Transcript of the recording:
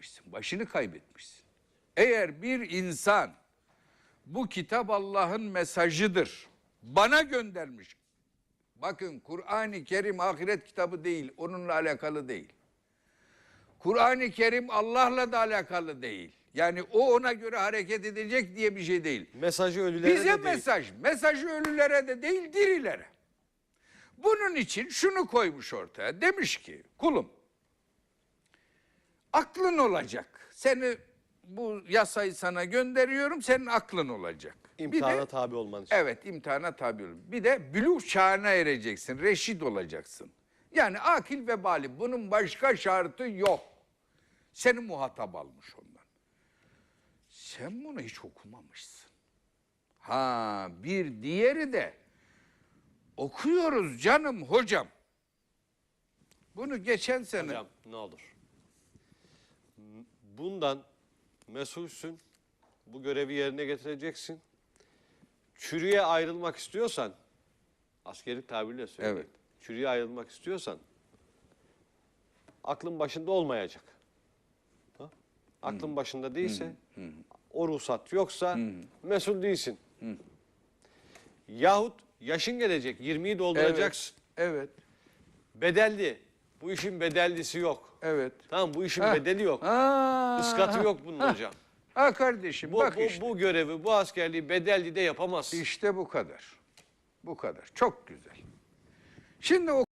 kaybetmişsin. Başını kaybetmişsin. Eğer bir insan bu kitap Allah'ın mesajıdır. Bana göndermiş. Bakın Kur'an-ı Kerim ahiret kitabı değil. Onunla alakalı değil. Kur'an-ı Kerim Allah'la da alakalı değil. Yani o ona göre hareket edecek diye bir şey değil. Mesajı ölülere Bize de değil. mesaj. Mesajı ölülere de değil dirilere. Bunun için şunu koymuş ortaya. Demiş ki kulum aklın olacak. Seni bu yasayı sana gönderiyorum. Senin aklın olacak. İmtihana de- tabi olman için. Evet imtihana tabi ol. Bir de bülüğ çağına ereceksin. Reşit olacaksın. Yani akil ve bali. Bunun başka şartı yok. Seni muhatap almış ondan. Sen bunu hiç okumamışsın. Ha bir diğeri de okuyoruz canım hocam. Bunu geçen sene Hocam ne olur. Bundan mesulsün. Bu görevi yerine getireceksin. Çürüye ayrılmak istiyorsan, askerlik tabiriyle söyleyeyim. Evet. Çürüye ayrılmak istiyorsan, aklın başında olmayacak. Ha? Aklın başında değilse, o ruhsat yoksa mesul değilsin. Yahut yaşın gelecek, 20'yi dolduracaksın. Evet. Bedelli. Bu işin bedellisi yok. Evet. Tamam bu işin Ha. bedeli yok. Ha, Iskatı yok bunun hocam. Ha kardeşim Bu, bak bu, işte. bu görevi, bu askerliği bedelli de yapamaz. İşte bu kadar. Bu kadar. Çok güzel. Şimdi o